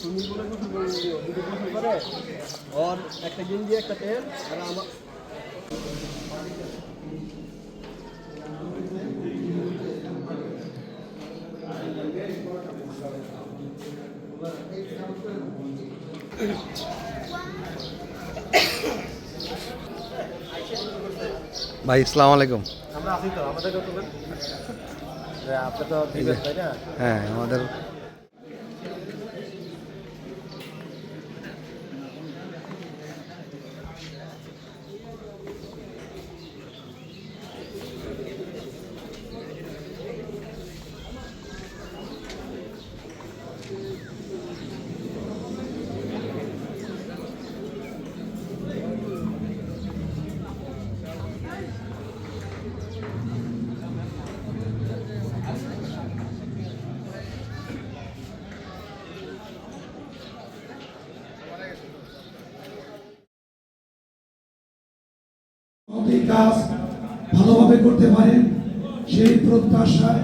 ভাই, ভাই, যার এই কার্ড কই দাঁত আছে কার্ড গাইস ইয়ের মধ্যে। और একটা গেঞ্জি একটা প্যান্ট আর আমার ভাই আসসালামু আলাইকুম আমরা আছি তো আমাদেরকে তুলেন আপনি তো দিবেন তাই না হ্যাঁ আমাদের এই কাজ ভালোভাবে করতে পারেন। সেই প্রত্যাশায়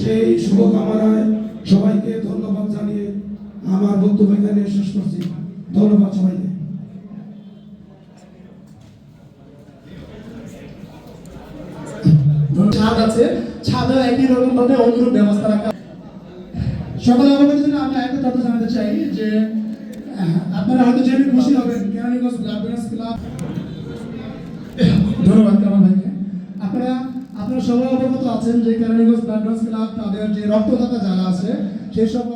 সেই শুভকামনায় সবাইকে ধন্যবাদ জানিয়ে আমার বক্তব্য এখানে শেষ করছি। ধন্যবাদ সবাইকে। ছাদ আছে। ছাদেও একই রকম ভাবে অনুরূপ ব্যবস্থা রাখা। সকলে জন্য আমি একটা তথ্য জানাতে চাই যে আপনারা হয়তো জেনে খুশি হবেন কেরানীগঞ্জ ব্লাড ক্লাব ধন্যবাদ কামাল ভাইকে আপনারা আপনারা সবাই অবগত আছেন যে কেরানীগঞ্জ ব্লাড ক্লাব তাদের যে রক্তদাতা যারা আছে সেই সব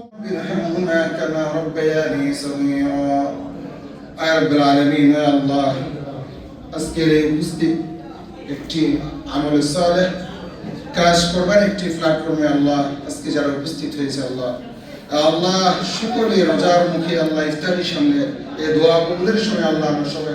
আল্লাহ, সকলে রাজার মুখে আল্লাহ ইফতারির সামনে এ দোয়া বন্ধের সময় আল্লাহ আমরা সবাই